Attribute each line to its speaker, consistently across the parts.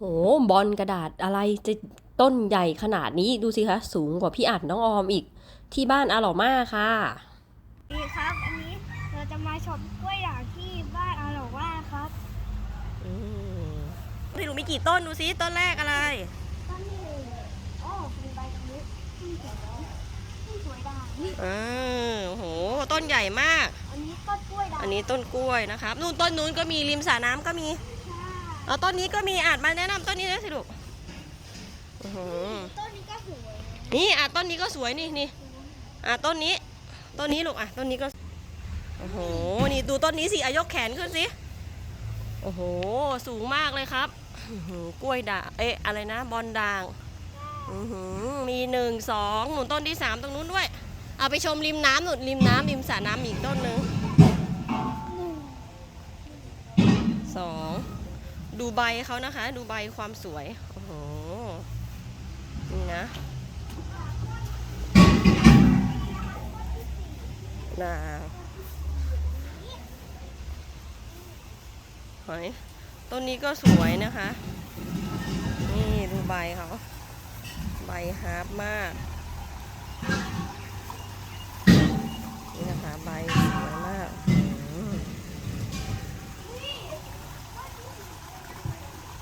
Speaker 1: โหบอลกระดาษอะไรจะต้นใหญ่ขนาดนี้ดูสิคะ สูงกว่าพี่อัดน้องออมอีก ที่บ้านอาหล่อมาค่ะ
Speaker 2: ดีครับอันนี้เราจะมาชมกล้วยด่างที่บ้านอาหลงว่าครับ
Speaker 1: พี่หนูมีกี่ต้นดูสิต้นแรกอะไร
Speaker 2: ต้นที่หนึ่งโอ้เป็นใบนี้ต้นสวยต้นสวยด่าง
Speaker 1: เออโหต้นใหญ่มาก
Speaker 2: อันนี้ต้นกล้วยด่าง
Speaker 1: อันนี้ต้นกล้วยนะครับนู่นต้นนู้นก็มีริมสระน้ำก็มี
Speaker 2: ค่ะ
Speaker 1: เอต้นนี้ก็มีอาจมาแนะนำต้นนี้ด้วยสิลูกอื้อหือ
Speaker 2: ต้นนี้ก็สวย
Speaker 1: นี่อะต้นนี้ก็สวยนี่นี่อะต้นนี้ ต้นนี้ลูกอะต้นนี้ก็โอ้โหนี่ดูต้นนี้สิอายกแขนขึ้นสิโอ้โหสูงมากเลยครับอื้อหือกล้วยด่างเอ๊ะอะไรนะบอลด่างอือหือมีหนึ่งสองหนุนต้นที่สามตรงนู้นด้วย เอาไปชมริมน้ำหนุนริมน้ำริมสระน้ำอีกต้น ดูใบเขานะคะ ดูใบความสวย โอ้โห นี่นะนางหอยต้นนี้ก็สวยนะคะ นี่ดูใบเขา ใบฮาร์ปมาก นี่นะคะใบสวยมากอืม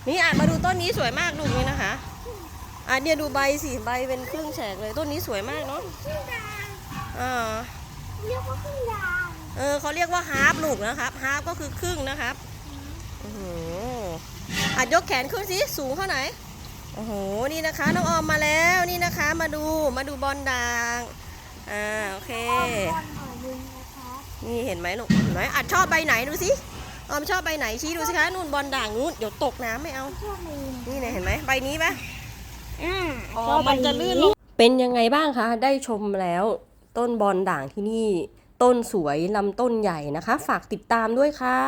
Speaker 1: นี่อ่านมาดูต้นนี้สวยมากลูกนี่นะคะอะเนี่ยดูใบสิใบเป็นครึ่งแฉกเลยต้นนี้สวยมากเนาะ
Speaker 2: ครึ่งด่าง
Speaker 1: อ่า
Speaker 2: เรียกว่าครึ่งด่าง
Speaker 1: เออเขาเรียกว่าฮาร์ปลูกนะครับฮาร์ปก็คือครึ่งนะครับโอ้โหอะยกแขนขึ้นสิสูงเท่าไหนโอ้โหนี่นะคะน้องออมมาแล้วนี่นะคะ มาดูมาดูบอลด่างอ่าโอเค
Speaker 2: อ้อมบอลหน่อยนึงนะครับ
Speaker 1: นี่เห็นไหมลูกเห็นไหมอัดชอบใบไหนดูสิ ออมชอบใบไหนชี้ดูสิคะนู่นบอลด่างนู้นเดี๋ยวตกน้ำไม่เอา
Speaker 2: ชอบมี
Speaker 1: นี่เนี่ยเห็นไหมใบนี้ปะ
Speaker 2: อืม
Speaker 1: อ๋อมันจะลื่นลงเป็นยังไงบ้างคะ ได้ชมแล้วต้นบอลด่างที่นี่ ต้นสวยลำต้นใหญ่นะคะ ฝากติดตามด้วยค่ะ